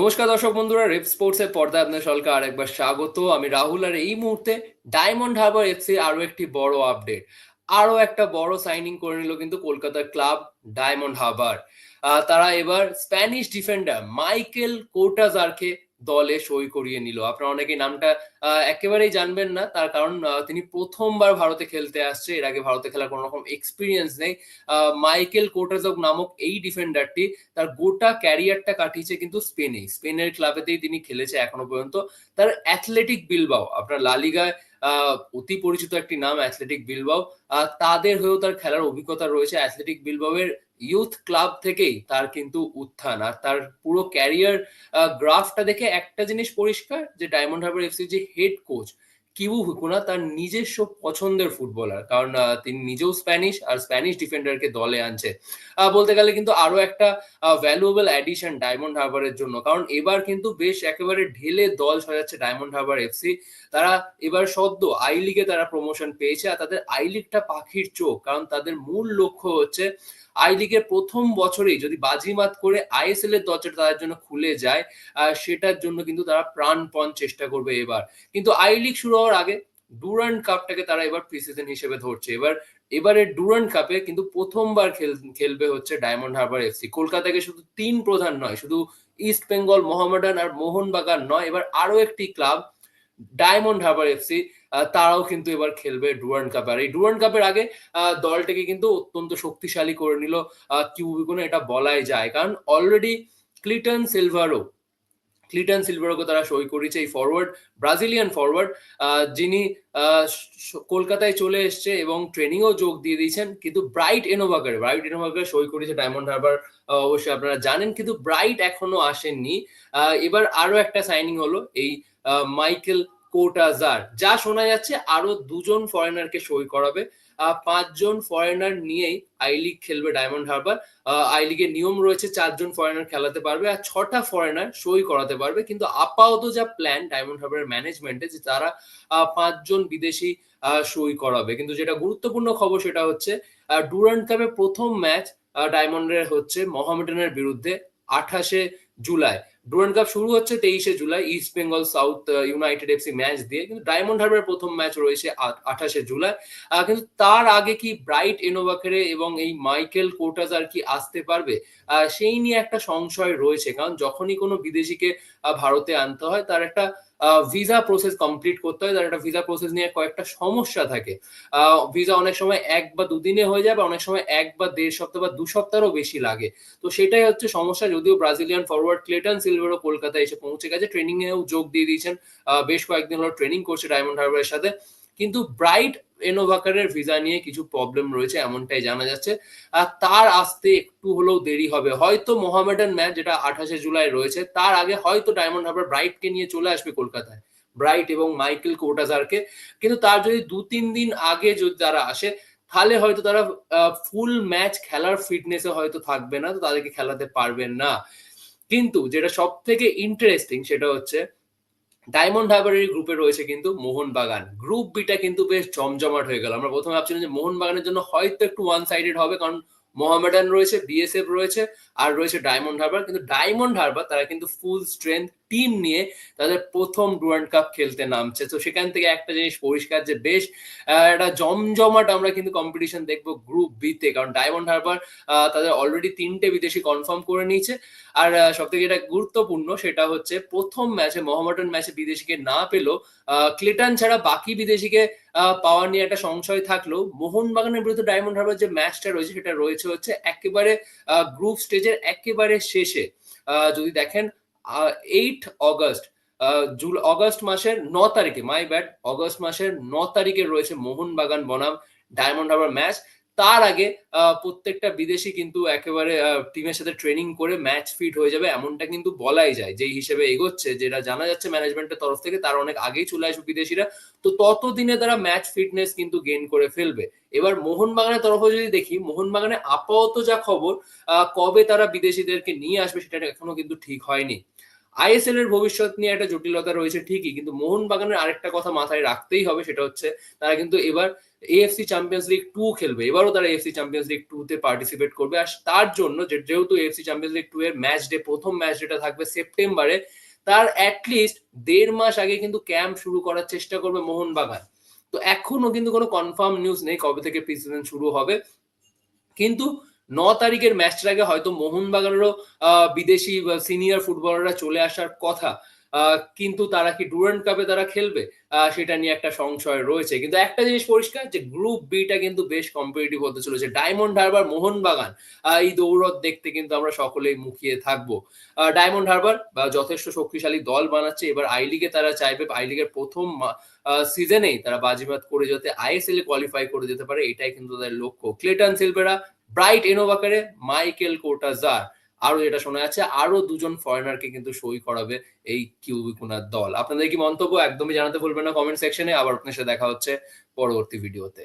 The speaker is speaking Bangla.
নমস্কার দর্শক বন্ধুরা রেপ স্পোর্টস এর পর্দায় আপনার সকলকে আরেকবার স্বাগত। আমি রাহুল আর এই মুহূর্তে ডায়মন্ড হারবার এফসি আরও একটি বড় আপডেট আরও একটা বড় সাইনিং করে নিল কিন্তু কলকাতার ক্লাব ডায়মন্ড হারবার তারা এবার স্প্যানিশ ডিফেন্ডার মাইকেল কোটাজারকে দলে সই করিয়ে নিল। আপনারা অনেকেই নামটা একেবারেই জানবেন না। তার কারণ তিনি প্রথমবার ভারতে খেলতে আসছে। এর আগে ভারতে খেলার কোনো রকম এক্সপিরিয়েন্স নেই। মাইকেল কোটাজক নামক এই ডিফেন্ডারটি তার গোটা ক্যারিয়ারটা কাটিয়েছে কিন্তু স্পেনে। স্পেনের ক্লাবেতেই তিনি খেলেছে এখনও পর্যন্ত। তার অ্যাথলেটিক বিলবাও আপনার লালিগায় অতি পরিচিত একটি নাম অ্যাথলেটিক বিলবাও তাদের হয়েও তার খেলার অভিজ্ঞতা রয়েছে। অ্যাথলেটিক বিলবাওয়ের ইউথ ক্লাব থেকেই তার কিন্তু উত্থান। আর তার পুরো ক্যারিয়ার গ্রাফটা দেখে একটা জিনিস পরিষ্কার, যে ডায়মন্ড হারবার এফসি যে হেড কোচ কিবু হুকুনা তার নিজস্ব পছন্দের ফুটবলার কারণ তিনি নিজেও স্প্যানিশ আর স্প্যানিশ ডিফেন্ডারকে দলে আনছে। বলতে গেলে কিন্তু আরও একটা ভ্যালুয়েবল অ্যাডিশন ডায়মন্ড হারবারের জন্য। কারণ এবার কিন্তু বেশ একেবারে ঢেলে দল সাজাচ্ছে ডায়মন্ড হারবার এফসি তারা এবার সদ্য আই লিগে তারা প্রমোশন পেয়েছে। আর তাদের আই লিগটা পাখির চোখ। কারণ তাদের মূল লক্ষ্য হচ্ছে আই লিগের প্রথম বছরেই যদি বাজিমাত করে আইএসএল এর দরজাটা তাদের জন্য খুলে যায় সেটার জন্য কিন্তু তারা প্রাণপণ চেষ্টা করবে এবার। কিন্তু আই লিগ শুরু হওয়ার আগে ডুরান্ড কাপটাকে তারা এবার প্রিসিজন হিসেবে ধরছে। এবার, এবারে ডুরান্ড কাপে কিন্তু প্রথমবার খেলবে হচ্ছে ডায়মন্ড হারবার এফসি কলকাতাকে শুধু তিন প্রধান নয়, শুধু ইস্ট বেঙ্গল মোহামেডান আর মোহনবাগান নয়, এবার আরও একটি ক্লাব ডায়মন্ড হারবার এফসি তারাও কিন্তু এবার খেলবে ডুরান্ড কাপ। আর এই ডুরান্ড কাপের আগে দলটাকে কিন্তু অত্যন্ত শক্তিশালী করে নিল কিউবিকোনে এটা বলাই যায়। কারণ অলরেডি ক্লিটন সিলভারও ক্লিটন সিলভারকে তারা সই করেছে এই ফরওয়ার্ড ব্রাজিলিয়ান ফরওয়ার্ড যিনি কলকাতায় চলে এসছে এবং ট্রেনিংও যোগ দিয়ে দিয়েছেন। কিন্তু ব্রাইট এনোভাগার ব্রাইট এনোভাগার সই করেছে ডায়মন্ড হারবার অবশ্যই আপনারা জানেন। কিন্তু ব্রাইট এখনও আসেননি। এবার আরও একটা সাইনিং হলো, এই মাইকেল কোটাজার, যা শোনা যাচ্ছে আরও দুজন ফরেনারকে সই করাবে। পাঁচজন ফরেনার নিয়েই আই লিগ খেলবে ডায়মন্ড হারবার আই লিগের নিয়ম রয়েছে চারজন ফরেনার খেলাতে পারবে আর ছটা ফরেনার সই করাতে পারবে। কিন্তু আপাতত যা প্ল্যান ডায়মন্ড হারবারের ম্যানেজমেন্টে যে তারা পাঁচজন বিদেশি সই করাবে। কিন্তু যেটা গুরুত্বপূর্ণ খবর সেটা হচ্ছে ডুরান্ড কাপে প্রথম ম্যাচ ডায়মন্ডের হচ্ছে মোহামেডানের বিরুদ্ধে আঠাশে জুলাই। ডুরান্ড কাপ শুরু হচ্ছে তেইশে July East Bengal South United FC match দিয়ে। কিন্তু ডায়মন্ড হারবার প্রথম ম্যাচ রয়েছে আঠাশে জুলাই। কিন্তু তার আগে কি ব্রাইট এনোভাকেরে এবং এই মাইকেল কোটাজার কি আসতে পারবে? সেই নিয়ে একটা সংশয় রয়েছে। কারণ যখনই কোনো বিদেশিকে ভারতে আনতে হয়, তার একটা ভিসা প্রসেস কমপ্লিট করতে হয়, তার একটা ভিসা প্রসেস নিয়ে কয়েকটা সমস্যা থাকে। ভিসা অনেক সময় এক বা দুদিনে হয়ে যায় বা অনেক সময় এক বা দেড় সপ্তাহ বা দু সপ্তাহেরও বেশি লাগে। তো সেটাই হচ্ছে সমস্যা, যদিও ব্রাজিলিয়ান ফরওয়ার্ড ক্লেটন সিলভারও কলকাতায় এসে পৌঁছে গেছে ট্রেনিং এও যোগ দিয়ে দিয়েছেন। বেশ কয়েকদিন হলো ট্রেনিং করছে ডায়মন্ড হারবারের সাথে। কিন্তু ব্রাইট এনোভাকারের ভিসা নিয়ে কিছু প্রবলেম রয়েছে, এমনটাই জানা যাচ্ছে। আর তার আসতে একটু হলেও দেরি হবে। হয়তো মোহামেডান ম্যাচ যেটা আঠাশে জুলাই রয়েছে, তার আগে হয়তো ডায়মন্ড হারবার ব্রাইটকে নিয়ে চলে আসবে কলকাতায়। ব্রাইট এবং মাইকেল কোটাজারকে কিন্তু তার যদি দু তিন দিন আগে যদি তারা আসে, তাহলে হয়তো তারা ফুল ম্যাচ খেলার ফিটনেসে হয়তো থাকবে না, তো তাদেরকে খেলাতে পারবেন না। কিন্তু যেটা সব থেকে ইন্টারেস্টিং সেটা হচ্ছে ডায়মন্ড হারবারের গ্রুপে রয়েছে কিন্তু মোহনবাগান। গ্রুপ বিটা কিন্তু বেশ জমজমাট হয়ে গেল। আমরা প্রথমে ভাবছিলাম যে মোহনবাগানের জন্য হয়তো একটু ওয়ান সাইডেড হবে, কারণ মোহামেডান রয়েছে বিএসএফ রয়েছে, আর রয়েছে ডায়মন্ড হারবার কিন্তু ডায়মন্ড হারবার তারা কিন্তু ফুল স্ট্রেংথ টিম নিয়ে তাদের প্রথম ডুরান্ড কাপ খেলতে নামছে। তো সেখান থেকে একটা জিনিস পরিষ্কার যে বেশ একটা জমজমাট আমরা কিন্তু কম্পিটিশন দেখব গ্রুপ বিতে কারণ ডায়মন্ড হারবার তাদের অলরেডি তিনটে বিদেশি কনফার্ম করে নিয়েছে। আর সব থেকে যেটা গুরুত্বপূর্ণ সেটা হচ্ছে প্রথম ম্যাচে মোহামেডান ম্যাচে বিদেশিকে না পেলেও ক্লিটন ছাড়া বাকি বিদেশিকে পাওয়ার নিয়ে একটা সংশয় থাকলেও, মোহনবাগানের বিরুদ্ধে ডায়মন্ড হারবার যে ম্যাচটা রয়েছে সেটা রয়েছে হচ্ছে একেবারে গ্রুপ স্টেজের একেবারে শেষে। যদি দেখেন এইট অগস্ট জুল অগস্ট মাসের ন তারিখে মাই ব্যাট অগস্ট মাসের ন তারিখে রয়েছে মোহনবাগান বনাম ডায়মন্ড হারবার ম্যাচ তার আগে প্রত্যেকটা বিদেশি কিন্তু একেবারে টিমের সাথে ট্রেনিং করে ম্যাচ ফিট হয়ে যাবে এমনটা কিন্তু বলাই যায়, যেই হিসেবে এগোচ্ছে, যেটা জানা যাচ্ছে ম্যানেজমেন্টের তরফ থেকে, তার অনেক আগেই চলে আসবে বিদেশিরা। তো ততদিনে তারা ম্যাচ ফিটনেস কিন্তু গেইন করে ফেলবে। এবার মোহনবাগানের তরফে যদি দেখি, মোহনবাগানে আপাতত যা খবর কবে তারা বিদেশিদেরকে নিয়ে আসবে সেটা এখনও কিন্তু ঠিক হয়নি। আইএসএল এর ভবিষ্যৎ নিয়ে একটা জটিলতা রয়েছে ঠিকই, কিন্তু মোহনবাগানের আরেকটা কথা মাথায় রাখতেই হবে, সেটা হচ্ছে তারা কিন্তু এবার এএফসি চ্যাম্পিয়ন্স লিগ টু খেলবে। এবারও তারা এএফসি চ্যাম্পিয়ন্স লিগ টু তে পার্টিসিপেট করবে। আর তার জন্য যেহেতু এএফসি চ্যাম্পিয়ন্স লিগ টু এর ম্যাচ ডে প্রথম ম্যাচ ডেটা থাকবে সেপ্টেম্বরে, তার অ্যাটলিস্ট দেড় মাস আগে কিন্তু ক্যাম্প শুরু করার চেষ্টা করবে মোহনবাগান। তো এখনও কিন্তু কোনো কনফার্ম নিউজ নেই কবে থেকে প্রি সিজন শুরু হবে। কিন্তু ন তারিখের ম্যাচটার আগে হয়তো মোহনবাগানেরও বিদেশি সিনিয়র ফুটবলাররা চলে আসার কথা। কিন্তু তারা কি ডুরান্ট কাপে তারা খেলবে? সেটা নিয়ে একটা সংশয় রয়েছে। কিন্তু একটা জিনিস পরিষ্কার, যে গ্রুপ বিটা কিন্তু বেশ কম্পিটিটিভ হতে চলেছে। Diamond Harbour Mohun Bagan. এই দৌড়ত দেখতে কিন্তু আমরা সকলেই মুখিয়ে থাকব। ডায়মন্ড হারবার যথেষ্ট শক্তিশালী দল বানাচ্ছে। এবার আই লিগে তারা চাইবে আই লিগের প্রথম সিজনেই তারা বাজিমাত করে যাতে আইএসএল এ কোয়ালিফাই করে যেতে পারে। এটাই কিন্তু তাদের লক্ষ্য। Clayton Silveira Bright Enobakhare Michael কোটাজার আরও যেটা শোনা যাচ্ছে, আরও দুজন ফরেনারকে কিন্তু সই করাবে এই কিউবিকুনার দল। আপনাদের কি মন্তব্য একদমই জানাতে ভুলবেন না কমেন্ট সেকশনে আবার আপনার সাথে দেখা হচ্ছে পরবর্তী ভিডিওতে